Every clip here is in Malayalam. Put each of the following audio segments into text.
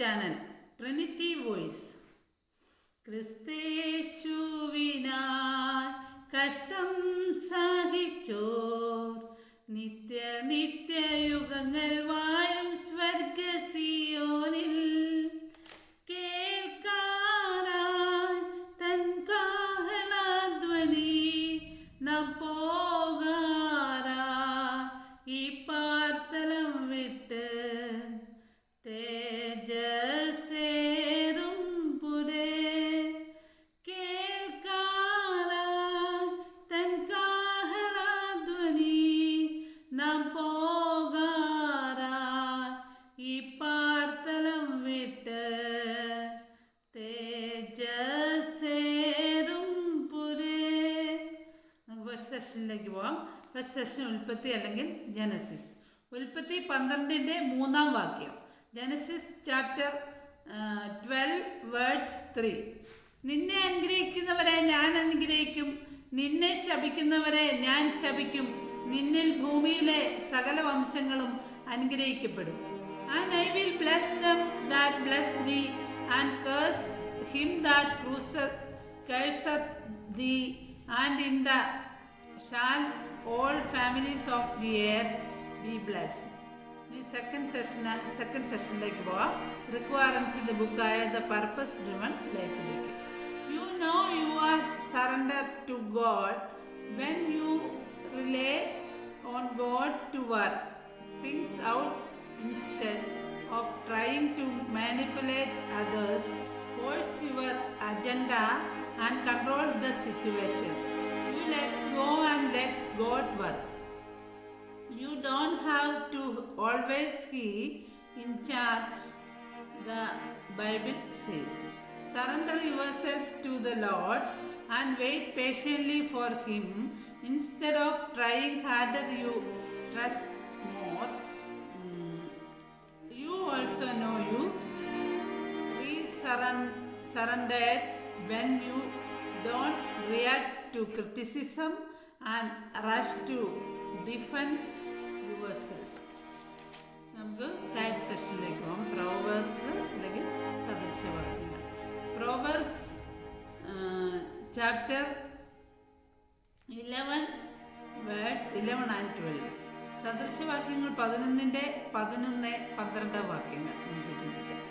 ചാനൽ. ട്രിനിറ്റി വോയിസ് ക്രിസ്തേശുവിനാൽ കഷ്ടം സഹിച്ചോർ. നിത്യ നിത്യയുഗങ്ങൾ സെഷനിലേക്ക് പോകാം. ഫസ്റ്റ് സെഷൻ ഉൽപ്പത്തി അല്ലെങ്കിൽ ജനസിസ് ഉൽപ്പത്തി പന്ത്രണ്ടിന്റെ മൂന്നാം വാക്യം. Genesis chapter twelve words three നിന്നെ അനുഗ്രഹിക്കുന്നവരെ ഞാൻ അനുഗ്രഹിക്കും. നിന്നെ ശപിക്കുന്നവരെ ഞാൻ ശപിക്കും. നിന്നിൽ ഭൂമിയിലെ സകല വംശങ്ങളും അനുഗ്രഹിക്കപ്പെടും. And I will bless them that bless thee and curse him that curseth curseth thee and in thee shall all families of the earth be blessed ഈ സെക്കൻഡ് സെഷൻ സെക്കൻഡ് സെഷനിലേക്ക് പോവാം. റിക്വയറൻസിന്റെ ബുക്കായ ദ പർപ്പസ് ഡ്രിവൺ ലൈഫിലേക്ക് you know you are surrender to God when you rely on God to work things out instead of trying to manipulate others, force your agenda, and control the situation. Go and let God work. You don't have to always be in charge, the Bible says. Surrender yourself to the Lord and wait patiently for Him instead of trying harder. You trust more. Mm, You also know you re-surrendered when you don't react to criticism and rush to defend yourself. നമുക്ക് തേർഡ് സെഷനിലേക്ക് പോകാം. പ്രോവേർഡ്സ് അല്ലെങ്കിൽ സദൃശവാക്യങ്ങൾ proverbs chapter eleven words eleven and twelve സദൃശവാക്യങ്ങൾ പതിനൊന്നിന്റെ പതിനൊന്ന് പന്ത്രണ്ട് വാക്യങ്ങൾ നമുക്ക് ചിന്തിക്കാം.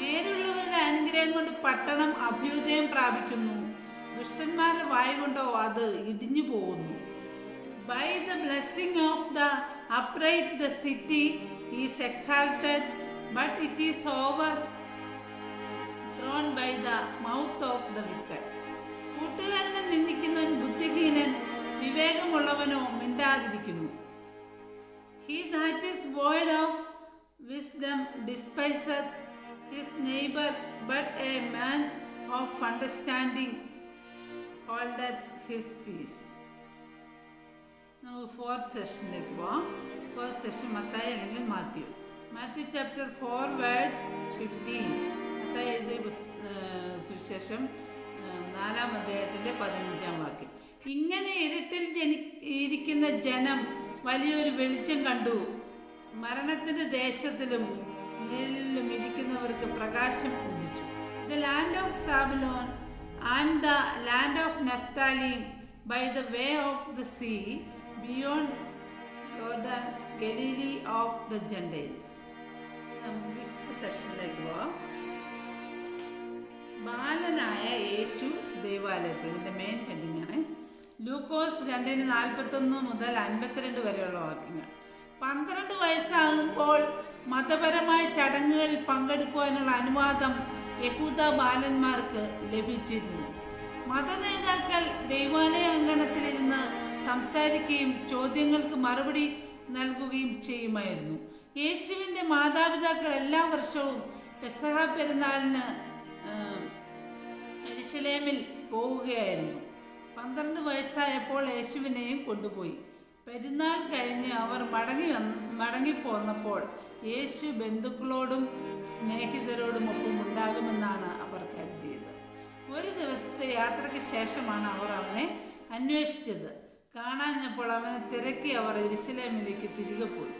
നേരെയുള്ളവരുടെ അനുഗ്രഹം കൊണ്ട് പട്ടണം അഭ്യുദയം പ്രാപിക്കുന്നു. ദുഷ്ടന്മാരുടെ വായ കൊണ്ടോ അത് ഇടിഞ്ഞു പോകുന്നു. By the blessing of the upright the city is exalted but it is overthrown by the mouth of the wicked കൂട്ടുകാരനെ നിന്ദിക്കുന്നവൻ ബുദ്ധിഹീനൻ വിവേകമുള്ളവനോ മിണ്ടാതിരിക്കുന്നു. He that is void of wisdom despiser his neighbour but a man of understanding holder his peace നമുക്ക് ഫോർത്ത് സെഷനിലേക്ക് പോവാം. ഫോർത്ത് സെഷൻ മത്തായി അല്ലെങ്കിൽ Matthew. Matthew chapter four words fifteen Mathai എഴുതിയ സുവിശേഷം നാലാം അദ്ദേഹത്തിന്റെ പതിനഞ്ചാം വാക്യം. ഇങ്ങനെ ഇരുട്ടിൽ ജനി ഇരിക്കുന്ന ജനം വലിയൊരു വെളിച്ചം കണ്ടു. മരണത്തിന്റെ ദേശത്തിലും നിഴലിലും ഇരിക്കുന്നവർക്ക് പ്രകാശം ഉദിച്ചു. The land of Zabulon and the land of Naphtalim by the way of the sea beyond Jordan, Galilee of the Gentiles. Fifth സെഷനിലേക്ക് പോവാം. ബാലനായ യേശു ദേവാലയത്തിൽ ഇതിന്റെ മെയിൻ ഹെഡിങ് ആണ്. ലൂക്കോസ് രണ്ടിന് നാൽപ്പത്തൊന്ന് മുതൽ അൻപത്തിരണ്ട് വരെയുള്ള വാക്യങ്ങൾ. പന്ത്രണ്ട് വയസ്സാകുമ്പോൾ മതപരമായ ചടങ്ങുകളിൽ പങ്കെടുക്കുവാനുള്ള അനുവാദം യഹൂദ ബാലന്മാർക്ക് ലഭിച്ചിരുന്നു. മതനേതാക്കൾ ദൈവാലയ അങ്കണത്തിലിരുന്ന് സംസാരിക്കുകയും ചോദ്യങ്ങൾക്ക് മറുപടി നൽകുകയും ചെയ്യുമായിരുന്നു. യേശുവിന്റെ മാതാപിതാക്കൾ എല്ലാ വർഷവും പെസഹ പെരുന്നാളിന് എരിശലേമിൽ പോവുകയായിരുന്നു. പന്ത്രണ്ട് വയസ്സായപ്പോൾ യേശുവിനെയും കൊണ്ടുപോയി. പെരുന്നാൾ കഴിഞ്ഞ് അവർ മടങ്ങി വന്ന് മടങ്ങിപ്പോന്നപ്പോൾ യേശു ബന്ധുക്കളോടും സ്നേഹിതരോടും ഒപ്പം ഉണ്ടാകുമെന്നാണ് അവർ കരുതിയത്. ഒരു ദിവസത്തെ യാത്രയ്ക്ക് ശേഷമാണ് അവർ അവനെ അന്വേഷിച്ചത്. കാണാഞ്ഞപ്പോൾ അവനെ തിരക്കി അവർ എരിശിലേമിലേക്ക് തിരികെ പോയി.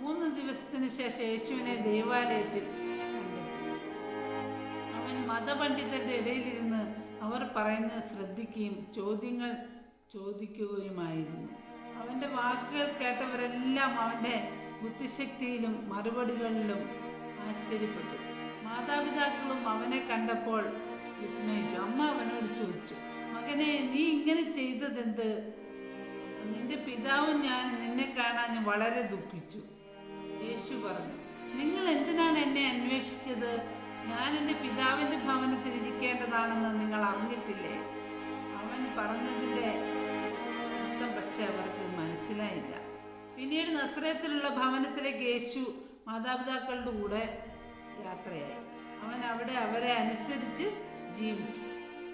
മൂന്ന് ദിവസത്തിന് ശേഷം യേശുവിനെ ദേവാലയത്തിൽ അവൻ മതപണ്ഡിതരുടെ ഇടയിലിരുന്ന് അവർ പറയുന്നത് ശ്രദ്ധിക്കുകയും ചോദ്യങ്ങൾ ചോദിക്കുകയുമായിരുന്നു. അവന്റെ വാക്കുകൾ കേട്ടവരെല്ലാം അവന്റെ ബുദ്ധിശക്തിയിലും മറുപടികളിലും ആശ്ചര്യപ്പെട്ടു. മാതാപിതാക്കളും അവനെ കണ്ടപ്പോൾ വിസ്മയിച്ചു. അമ്മ അവനോട് ചോദിച്ചു മകനെ നീ ഇങ്ങനെ ചെയ്തതെന്ത്? നിന്റെ പിതാവും ഞാൻ നിന്നെ കാണാൻ വളരെ ദുഃഖിച്ചു. യേശു പറഞ്ഞു നിങ്ങൾ എന്തിനാണ് എന്നെ അന്വേഷിച്ചത്? ഞാൻ എന്റെ പിതാവിന്റെ ഭവനത്തിൽ ഇരിക്കേണ്ടതാണെന്ന് നിങ്ങൾ അറിഞ്ഞിട്ടില്ലേ? അവൻ പറഞ്ഞതിന്റെ പക്ഷെ അവർക്ക് മനസ്സിലായില്ല. പിന്നീട് നസ്രയത്തിലുള്ള ഭവനത്തിലേക്ക് യേശു മാതാപിതാക്കളുടെ കൂടെ യാത്രയായി. അവൻ അവിടെ അവരെ അനുസരിച്ച് ജീവിച്ചു.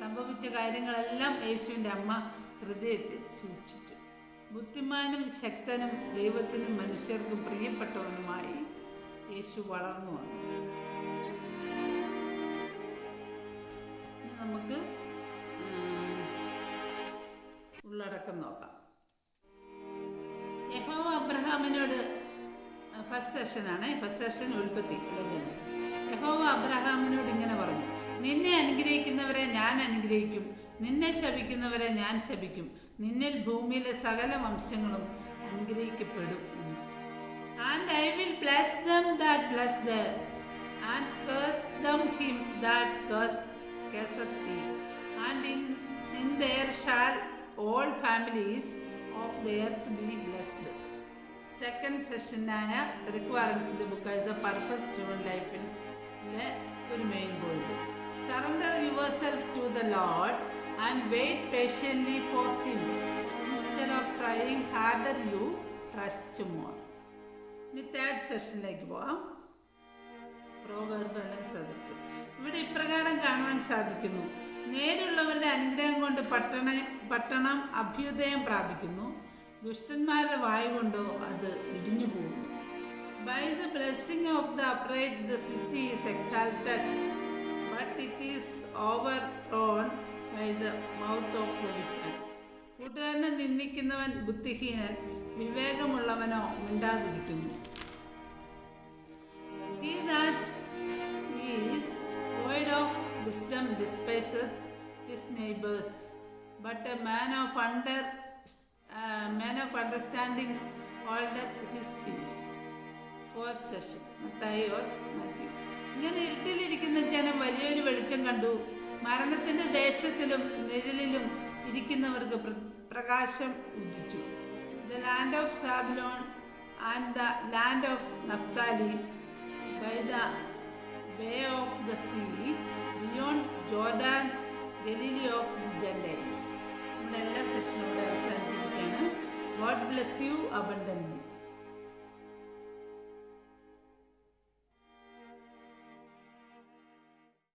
സംഭവിച്ച കാര്യങ്ങളെല്ലാം യേശുവിന്റെ അമ്മ ഹൃദയത്തിൽ സൂക്ഷിച്ചു. ബുദ്ധിമാനും ശക്തനും ദൈവത്തിനും മനുഷ്യർക്കും പ്രിയപ്പെട്ടവനുമായി യേശു വളർന്നു വന്നു. നമുക്ക് ഉള്ളടക്കം നോക്കാം. അബ്രഹാമിനോട് ഫസ്റ്റ് സെഷനാണ് ഫസ്റ്റ് സെഷൻ ഉൽപ്പത്തി ജനസിസ് യഹോവ അബ്രഹാമിനോട് ഇങ്ങനെ പറഞ്ഞു നിന്നെ അനുഗ്രഹിക്കുന്നവരെ ഞാൻ അനുഗ്രഹിക്കും. നിന്നെ ശപിക്കുന്നവരെ ഞാൻ ശപിക്കും. നിന്നിൽ ഭൂമിയിലെ സകല വംശങ്ങളും അനുഗ്രഹിക്കപ്പെടും എന്ന്. And I will bless them that bless thee and curse them him that curse curseth and in in thee shall all families of the earth be blessed. Second സെഷനായ റിക്വയർമെൻസിന്റെ ബുക്ക് ദ പർപ്പസ് ഡ്രിവൺ ലൈഫിൽ ഒരു main point surrender yourself to the lord and wait patiently for him instead of trying harder you trust more ഇനി തേർഡ് സെഷനിലേക്ക് പോവാം. പ്രോവേർബ് അല്ലെങ്കിൽ സദൃശ്യം ഇവിടെ ഇപ്രകാരം കാണുവാൻ സാധിക്കുന്നു. നേരുള്ളവരുടെ അനുഗ്രഹം കൊണ്ട് പട്ടണ പട്ടണം അഭ്യുദയം പ്രാപിക്കുന്നു. ദുഷ്ടന്മാരുടെ വായ കൊണ്ടോ അത് ഇടിഞ്ഞു പോകുന്നു. By the blessing of the upright the city is exalted but it is overthrown by the mouth of the wicked കൂട്ടുകാരനെ നിന്ദിക്കുന്നവൻ ബുദ്ധിഹീനൻ വിവേകമുള്ളവനോ മിണ്ടാതിരിക്കുന്നു. He that is void of wisdom despiseth his neighbors, but a man of uh, of of holdeth his peace fourth session Mathai or Matthew ഇങ്ങനെ ഇരുട്ടിലിരിക്കുന്ന ജനം വലിയൊരു വെളിച്ചം കണ്ടു. മരണത്തിന്റെ ദേശത്തിലും നിഴലിലും ഇരിക്കുന്നവർക്ക് പ്ര- പ്രകാശം ഉദിച്ചു. The land of Zabulon and the land of Naphtali by the way of the sea beyond Jordan, Galilee of the Gentiles. നമ്മുടെ എല്ലാ സെഷനും ഇവിടെ അവസാനിച്ചിരിക്കുകയാണ്. God bless you abundantly